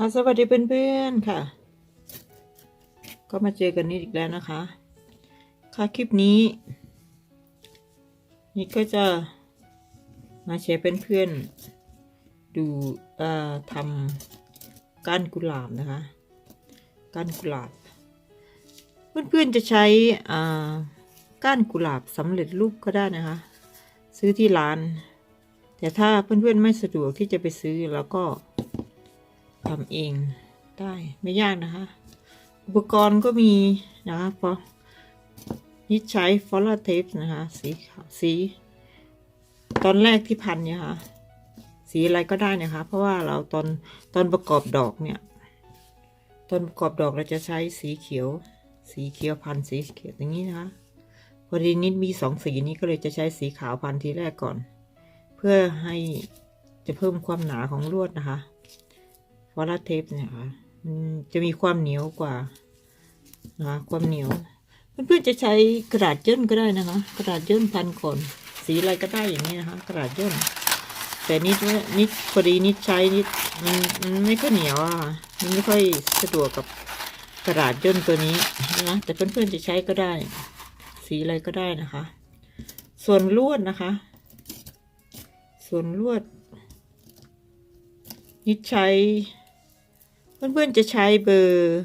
ค่ะสวัสดีเพื่อนๆค่ะ ก็มาเจอกันนี่อีกแล้วนะคะ ค่ะคลิปนี้ นี่ก็จะมาแชร์เพื่อนๆดูเอ่อทำก้านกุหลาบนะคะก้านกุหลาบ เพื่อนๆจะใช้อ่าก้านกุหลาบสำเร็จรูปก็ได้นะคะ ซื้อที่ร้าน แต่ถ้าเพื่อนๆไม่สะดวกที่จะไปซื้อแล้วก็ ทำเองได้ไม่ยากนะคะ อุปกรณ์ก็มีนะคะเพราะนี่ใช้ฟอลลาเทปนะคะ สีขาวสี ตอนแรกที่พันเนี่ยค่ะ สีอะไรก็ได้นะคะ เพราะว่าเราตอนตอนประกอบดอกเนี่ยตอนประกอบดอกเราจะใช้สีเขียว สีเขียวพันสีเขียวอย่างนี้นะคะพอดีนิดมีสองสีนี้ก็เลยจะใช้สีขาวพันทีแรกก่อน เพื่อให้จะเพิ่มความหนาของลวดนะคะ ฟอลาเทปเนี่ยค่ะมันจะมีความเหนียวกว่านะคะความเหนียวเพื่อนๆจะใช้กระดาษย่นก็ได้นะคะ กระดาษย่นพันก่อนสีอะไรก็ได้อย่างนี้นะคะ กระดาษย่นแต่นิดว่านิดพอดีนิดใช้นิดมันมันไม่ค่อยเหนียวอะมันไม่ค่อยสะดวกกับกระดาษย่นตัวนี้นะแต่เพื่อนๆจะใช้ก็ได้ สีอะไรก็ได้นะคะ ส่วนลวดนะคะ ส่วนลวด นิดใช้ เพื่อนๆจะใช้เบอร์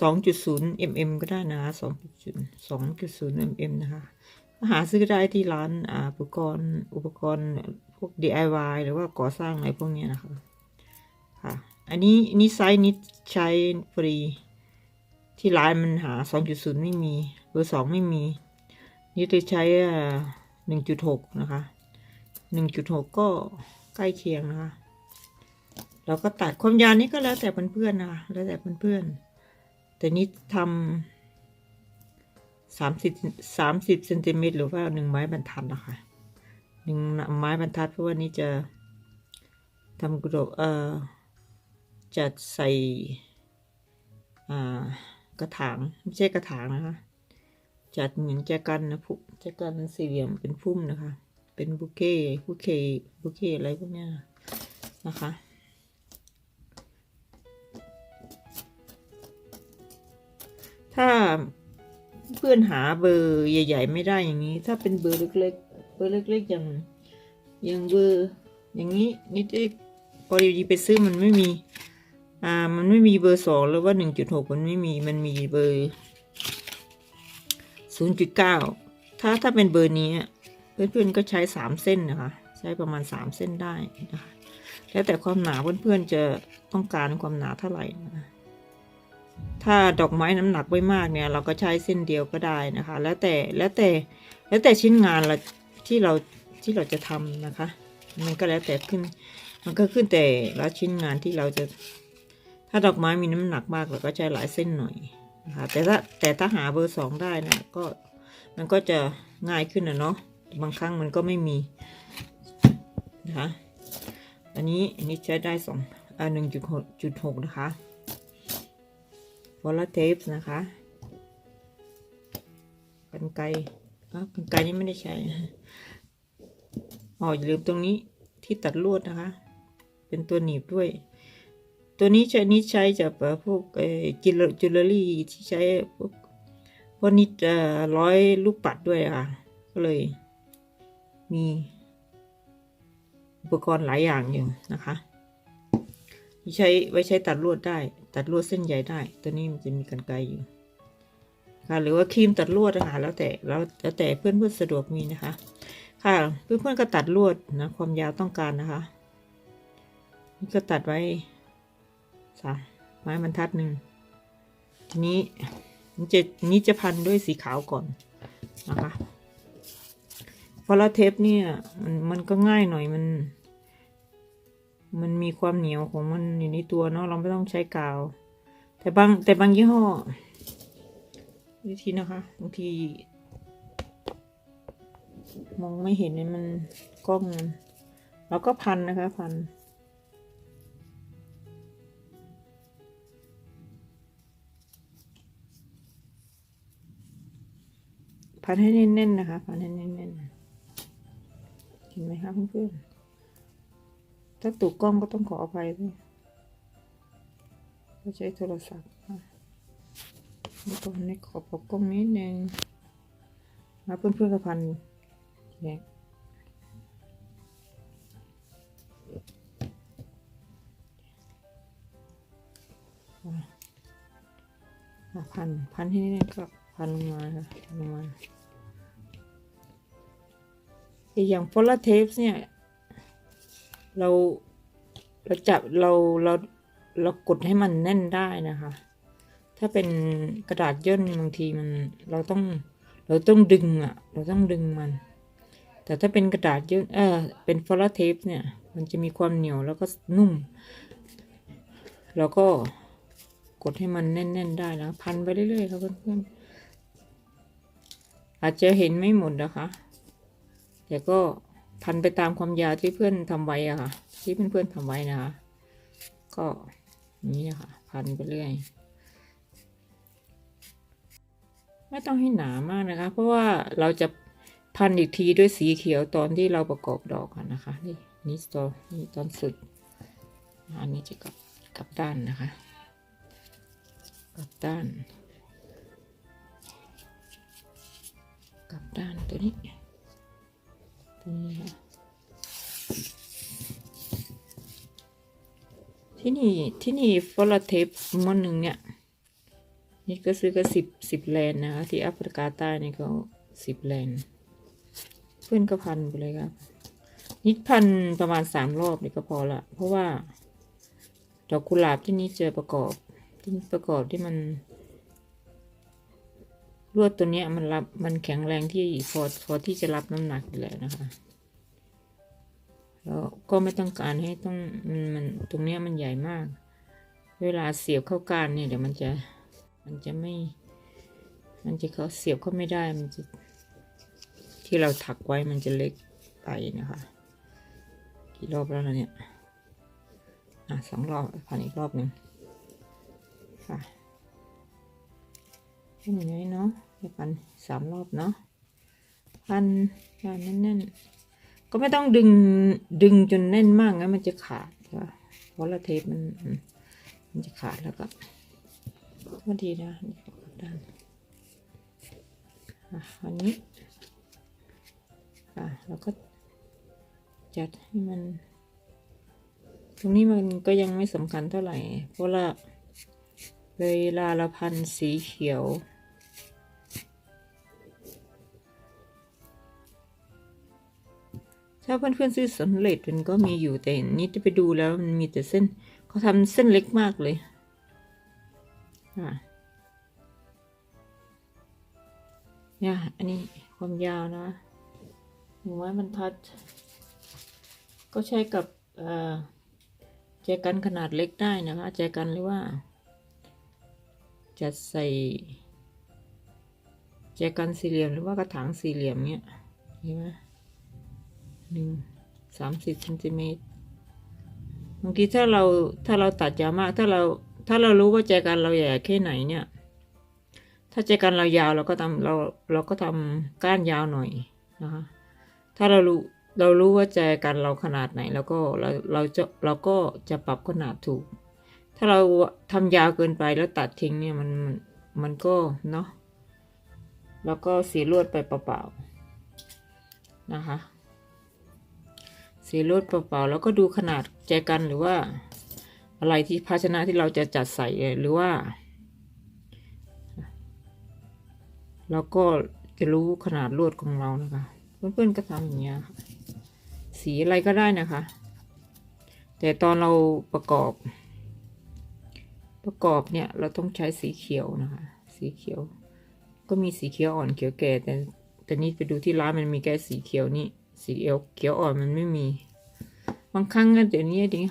2.0 mm ก็ได้นะ2.0 mm นะคะหาซื้อได้ที่ร้านอ,อุปกรณ์อุปกรณ์พวก DIY หรือว่าก่อสร้างอะไรพวกนี้นะคะค่ะ อันนี้นี้ไซส์นิดใช้ฟรี ที่ร้านมันหา 2.0 ไม่มี เบอร์ 2 ไม่มี นี่จะใช้ 1.6 นะคะ 1.6 ก็ใกล้เคียงนะคะ เราก็ตัดความยาวนี้ก็แล้วแต่เพื่อนๆนะคะแล้วแต่เพื่อนๆแต่นี้ทำสามสิบสามสิบเซนติเมตรหรือว่าหนึ่งไม้บรรทัดนะคะหนึ่งไม้บรรทัดเพราะว่านี้จะทำกระดกเอ่อจัดใส่อ่ากระถางไม่ใช่กระถางนะคะ จัดเหมือนแจกันนะพุแจกันสี่เหลี่ยมเป็นพุ่มนะคะ เป็นบุเก้บุเก้บุเก้อะไรพวกนี้นะคะ ถ้าเพื่อนหาเบอร์ใหญ่ ๆ ไม่ได้อย่างนี้ ถ้าเป็นเบอร์เล็กๆ เบอร์เล็กๆอย่างอย่างเบอร์อย่างนี้นิดเอกพอดีไปซื้อมันไม่มี อ่า มันไม่มีเบอร์สองหรือว่าหนึ่งจุดหกมันไม่มี มันมีเบอร์ศูนย์จุดเก้าถ้าถ้าเป็นเบอร์นี้เพื่อนๆก็ใช้สามเส้นนะคะ ใช้ประมาณสามเส้นได้นะคะแล้วแต่ความหนาเพื่อนๆจะต้องการความหนาเท่าไหร่นะคะ ถ้าดอกไม้น้ำหนักไม่มากเนี่ย เราก็ใช้เส้นเดียวก็ได้นะคะ แล้วแต่แล้วแต่แล้วแต่ชิ้นงานเราที่เราที่เราจะทำนะคะ มันก็แล้วแต่ขึ้น มันก็ขึ้นแต่ละชิ้นงานที่เราจะ ถ้าดอกไม้มีน้ำหนักมากเราก็ใช้หลายเส้นหน่อยนะคะแต่ถ้าแต่ถ้าหาเบอร์สองได้นะก็มันก็จะง่ายขึ้นนะเนาะบางครั้งมันก็ไม่มีนะคะอันนี้อันนี้ใช้ได้สองอ่าหนึ่งจุดหกจุดหกนะคะ วอลลาเทปนะคะ กันไกอะกันไกนี่ไม่ได้ใช้อ๋ออย่าลืมตรงนี้ที่ตัดลวดนะคะ เป็นตัวหนีบด้วย ตัวนี้ใช้นี้ใช้จากพวกเอ่จิลจิลเลอรี่ที่ใช้พวกพวกนี้จะร้อยลูกปัดด้วยอะค่ะ ก็เลย มีอุปกรณ์หลายอย่างอยู่นะคะ ใช้ไว้ใช้ตัดลวดได้ ตัดลวดเส้นใหญ่ได้ ตัวนี้มันจะมีกันไกอยู่ค่ะหรือว่าครีมตัดลวดนะคะแล้วแต่แล้วแต่เพื่อนเพื่อนสะดวกมีนะคะ ค่ะเพื่อนเพื่อนก็ตัดลวดนะความยาวต้องการนะคะนี่ก็ตัดไว้สามไม้บรรทัดหนึ่งทีนี้นี่จะนี่จะพันด้วยสีขาวก่อนนะคะฟอลลาเทปเนี่ยมันมันก็ง่ายหน่อยมัน มันมีความเหนียวของมันอยู่ในตัวเนาะเราไม่ต้องใช้กาว แต่บางแต่บางยี่ห้อ วิธีนะคะบางที มองไม่เห็นเนี่ยมันกล้องมันเราก็พันนะคะ พัน พันให้แน่นๆนะคะ พันให้แน่นๆเห็นไหมคะเพื่อนๆ ถ้าตกกล้องก็ต้องขออภัยด้วยก็ใช้โทรศัพท์ค่ะนี่ตรงนี้ขอปกกล้องนิดนึงมาเพื่อนเพื่อนๆกับพันเนี่ยอะพันพันที่นี่ก็พันลงมาค่ะพันลงมาอีกอย่างโพลาเทปเนี่ย เราเราจับเราเราเรากดให้มันแน่นได้นะคะ ถ้าเป็นกระดาษย่นบางทีมันเราต้องเราต้องดึงอะ เราต้องดึงมัน แต่ถ้าเป็นกระดาษย่นเออเป็นฟลาเทปเนี่ย มันจะมีความเหนียวแล้วก็นุ่ม แล้วก็กดให้มันแน่น ๆ ได้แล้วพันไปเรื่อยๆครับเพื่อนๆอาจจะเห็นไม่หมดนะคะ แต่ก็ พันไปตามความยาวที่เพื่อนทำไว้อะค่ะ ที่เพื่อนๆทำไว้นะคะ ก็นี้นะคะ พันไปเรื่อยไม่ต้องให้หนามากนะคะ เพราะว่าเราจะพันอีกทีด้วยสีเขียวตอนที่เราประกอบดอกอะนะคะ นี่นี่ตอนนี่ตอนสุด อันนี้จะกลับกลับด้านนะคะ กลับด้าน กลับด้านตัวนี้ ตัวนี้ค่ะที่นี่ที่นี่ฟอลเทปม้วนหนึ่งเนี่ย นี่ก็ซื้อก็สิบสิบแลนนะคะที่แอฟริกาใต้นี่ก็สิบแลนเพื่อนก็พันไปเลยครับนิดพันประมาณสามรอบนี่ก็พอละเพราะว่าดอกกุหลาบที่นี่เจะประกอบที่ประกอบที่มัน ลวดตัวเนี้ยมันรับมันแข็งแรงที่พอพอที่จะรับน้ำหนักอยู่แล้วนะคะแล้วก็ไม่ต้องการให้ต้องมันมันตรงเนี้ยมันใหญ่มาก เวลาเสียบเข้าการเนี่ยเดี๋ยวมันจะมันจะไม่ มันจะเขาเสียบเข้าไม่ได้มันจะที่เราถักไว้มันจะเล็กไปนะคะ กี่รอบแล้วนะเนี่ยอะสองรอบผ่านอีกรอบหนึ่งค่ะ เป็นอย่างนี้เนาะพันสามรอบเนาะพันพันแน่นๆก็ไม่ต้องดึงดึงจนแน่นมากงั้นมันจะขาดเพราะละเทปมันมันจะขาดแล้วก็โทษทีนะนี่ด้านอะอันนี้อะแล้วก็จัดให้มัน ตรงนี้มันก็ยังไม่สำคัญเท่าไหร่ เพราะว่า เวลาเราพันสีเขียว ถ้าเพื่อนๆซื้อสำเร็จมันก็มีอยู่แต่นี่จะไปดูแล้วมันมีแต่เส้นเขาทำเส้นเล็กมากเลยเนี่ยอันนี้ความยาวนะหนึ่งไม้บรรทัด ก็ใช้กับแจกันขนาดเล็กได้นะคะแจกันหรือว่า จะใส่แจกันสี่เหลี่ยมหรือว่ากระถางสี่เหลี่ยมเนี้ยเห็นไหมหนึ่งสามสิบเซนติเมตรบางทีถ้าเราถ้าเราตัดยาวมากถ้าเราถ้าเรารู้ว่าใจกันเราใหญ่แค่ไหนเนี่ย ถ้าใจกันเรายาวเราก็ทำเราเราก็ทำก้านยาวหน่อยนะคะถ้าเรารู้เรารู้ว่าใจกันเราขนาดไหน แล้วก็เราเราจะเราก็จะปรับขนาดถูก ถ้าเราทำยาวเกินไปแล้วตัดทิ้งเนี่ยมันมันมันก็เนาะแล้วก็เสียลวดไปเปล่าๆนะคะ เสียลวดเปล่าๆแล้วก็ดูขนาดแจกันหรือว่า อะไรที่ภาชนะที่เราจะจัดใส่หรือว่าเราก็จะรู้ขนาดลวดของเรานะคะ เพื่อนๆก็ทำอย่างเงี้ยค่ะสีอะไรก็ได้นะคะ แต่ตอนเราประกอบ ประกอบเนี่ยเราต้องใช้สีเขียวนะคะ สีเขียว ก็มีสีเขียวอ่อนเขียวแก่ แต่แต่นี่ไปดูที่ร้านมันมีแค่สีเขียวนี่สีเขียวเขียวอ่อนมันไม่มี บางครั้งเดี๋ยวนี้ดิ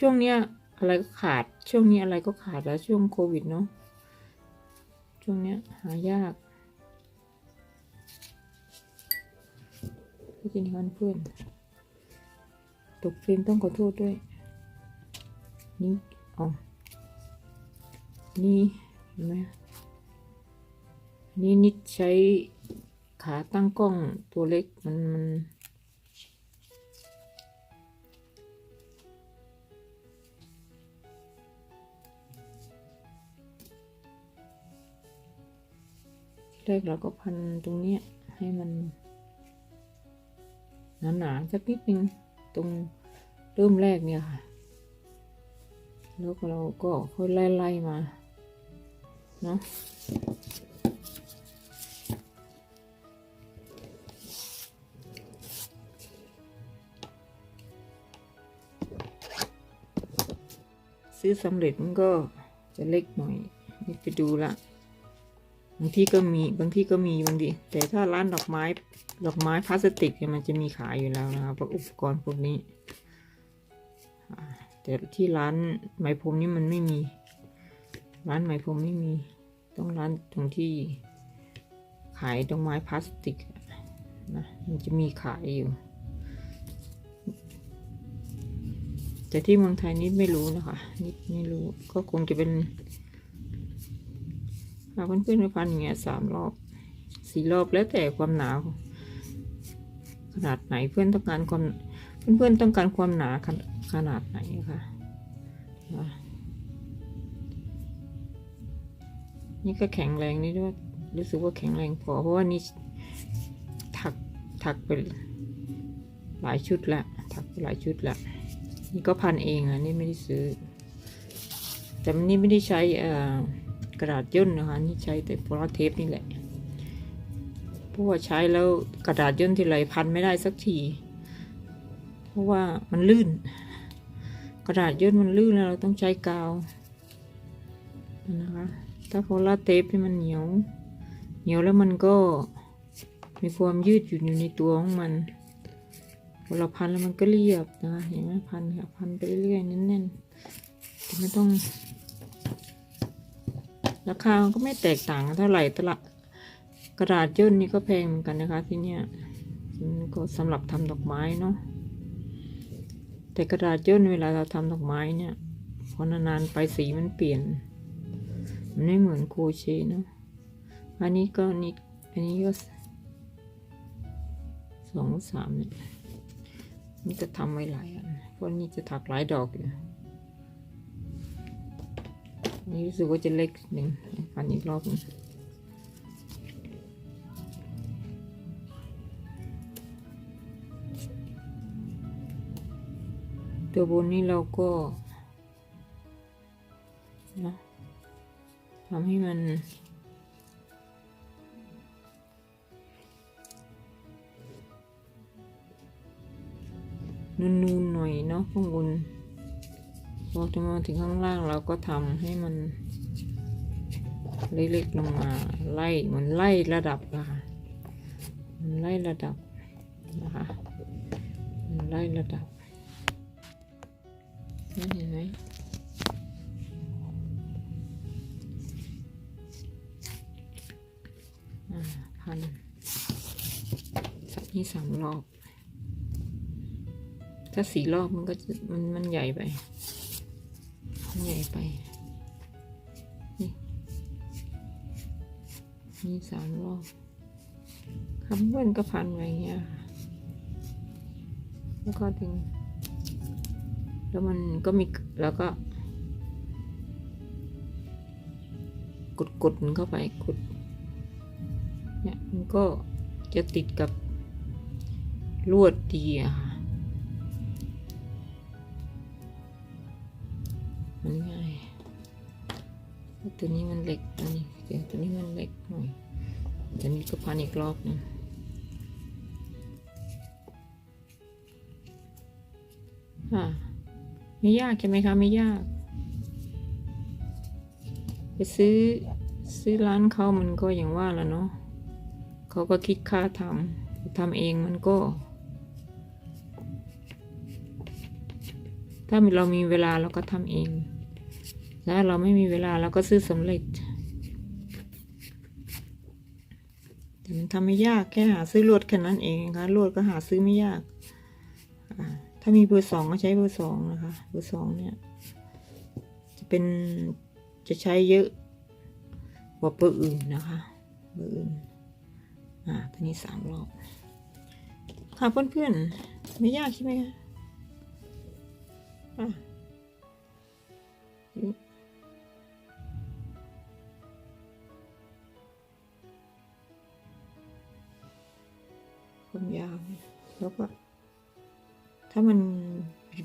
ช่วงเนี้ยอะไรก็ขาดช่วงนี้อะไรก็ขาดแล้วช่วงโควิดเนาะช่วงเนี้ยหายากพี่จินคันเพื่อนตกฟิล์มต้องขอโทษด้วยนี่อ๋อ นี่เห็นไหมนี่นิดใช้ขาตั้งกล้องตัวเล็กมันมันแรกเราก็พันตรงนี้ให้มันหนาๆสักนิดนึงตรงเริ่มแรกเนี่ยค่ะ แล้วเราก็ค่อยไล่ๆมา เนาะซื้อสำเร็จมันก็จะเล็กหน่อย นี่ไปดูละบางที่ก็มีบางที่ก็มีบางทีแต่ถ้าร้านดอกไม้ดอกไม้พลาสติกเนี่ยมันจะมีขายอยู่แล้วนะครับพวกอุปกรณ์พวกนี้แต่ที่ร้านไหมพรมนี่มันไม่มี ร้านไหมพรมไม่มี ต้องร้านตรงที่ขายดอกไม้พลาสติกนะมันจะมีขายอยู่ แต่ที่เมืองไทยนิดไม่รู้นะคะนิดไม่รู้ก็คงจะเป็นหาเพื่อนๆไปพันอย่างเงี้ยสามรอบสี่รอบแล้วแต่ความหนาขนาดไหนเพื่อนต้องการความเพื่อนๆต้องการความหนาขนาดไหนอะค่ะ นี่ก็แข็งแรงนี่ด้วยรู้สึกว่าแข็งแรงพอเพราะว่านี่ถักถักไปหลายชุดละถักไปหลายชุดละนี่ก็พันเองอะนี่ไม่ได้ซื้อ แต่มันนี่ไม่ได้ใช้กระดาษย่นนะคะนี่ใช้แต่โพลาเทปนี่แหละเพราะว่าใช้แล้วกระดาษย่นทีไรพันไม่ได้สักทีเพราะว่ามันลื่น กระดาษย่นมันลื่นแล้วเราต้องใช้กาวนะคะ ถ้าโพลาเทปนี่มันเหนียว เหนียวแล้วมันก็มีความยืดอยู่ในตัวของมันพอเราพันแล้วมันก็เรียบนะคะเห็นไหมพันค่ะพันไปเรื่อยๆแน่นๆแต่ไม่ต้อง ราคาก็ไม่แตกต่างเท่าไหร่ตละกระดาษย่นนี่ก็แพงเหมือนกันนะคะที่เนี่ยก็สำหรับทำดอกไม้เนาะแต่กระดาษย่นเวลาเราทำดอกไม้เนี่ยพอนานๆไปสีมันเปลี่ยน มันไม่เหมือนโครเชเนาะอันนี้ก็นิด อันนี้ก็สองสามเนี่ยนี่จะทำไว้หลายอันเพราะนี่จะถักหลายดอกอยู่นี่รู้สึกว่าจะเล็กหนึ่งพันอีกรอบหนึงตัวบนนี้เราก็นะ ทำให้มัน นูนๆหน่อยเนาะข้างบนพอจะมาถึงข้างล่างเราก็ทำให้มันเล็กๆลงมาไล่เหมือนไล่ระดับอะค่ะมันไล่ระดับนะคะมันไล่ระดับ สักนี้สามรอบ ถ้าสี่รอบมันก็มันมันใหญ่ไป มันใหญ่ไป นี่นี่สามรอบคำเว้นก็พันไว้เงี้ย แล้วก็ถึง แล้วมันก็มีแล้วก็กดกดเข้าไปกด เนี่ยมันก็จะติดกับลวดดีอะค่ะมันง่ายตัวนี้มันเล็กตัวนี้เดี๋ยวตัวนี้มันเล็กหน่อยตัวนี้ก็พันอีกรอบนึงอ่าไม่ยากใช่ไหมคะไม่ยาก ไปซื้อซื้อร้านเขามันก็อย่างว่าแล้วเนาะ เขาก็คิดค่าทำทำเองมันก็ ถ้าเรามีเวลาเราก็ทำเอง ถ้าเราไม่มีเวลาเราก็ซื้อสำเร็จ แต่มันทำไม่ยากแค่หาซื้อลวดแค่นั้นเองนะคะลวดก็หาซื้อไม่ยาก ถ้ามีเบอร์สองก็ใช้เบอร์สองนะคะเบอร์สองเนี่ย จะเป็นจะใช้เยอะกว่าเบอร์อื่นนะคะเบอร์อื่น อ่าตัวนี้สามรอบ ค่ะเพื่อนๆ ไม่ยากใช่ไหมคะอะคนยาวแล้วก็ถ้ามัน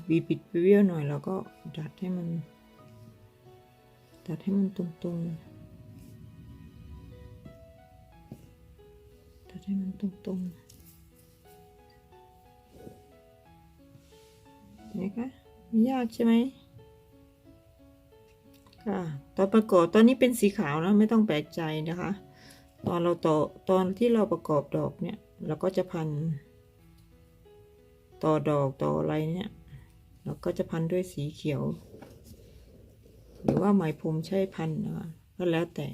บีบิดเบี้ยวหน่อยเราก็ดัดให้มัน ดัดให้มันตรงๆ ให้มันตรงๆเห็นไหมคะไม่ยากใช่ไหมค่ะตอนประกอบตอนนี้เป็นสีขาวนะไม่ต้องแปลกใจนะคะ ตอนเราต่อตอนที่เราประกอบดอกเนี่ยเราก็จะพัน ต่อดอกต่ออะไรเนี่ยเราก็จะพันด้วยสีเขียว หรือว่าไหมพรมใช้พันนะคะก็แล้วแต่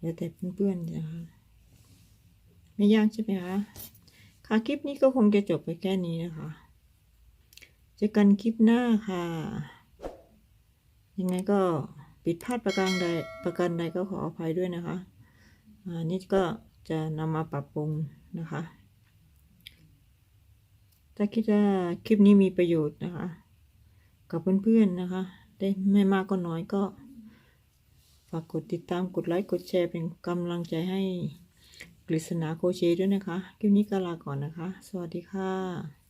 แล้วแต่เพื่อนๆนะคะ ไม่ยากใช่ไหมคะค่ะคลิปนี้ก็คงจะจบไปแค่นี้นะคะ เจอกันคลิปหน้าค่ะ ยังไงก็ผิดพลาดประการใดประการใดก็ขออภัยด้วยนะคะอ่านี่ก็จะนำมาปรับปรุงนะคะ ถ้าคิดว่าคลิปนี้มีประโยชน์นะคะ กับเพื่อนๆนะคะ ได้ไม่มากก็น้อยก็ ฝากกดติดตามกดไลค์กดแชร์เป็นกำลังใจให้ กฤษณาโคเชต์ด้วยนะคะคลิปนี้ก็ลาก่อนนะคะ สวัสดีค่ะ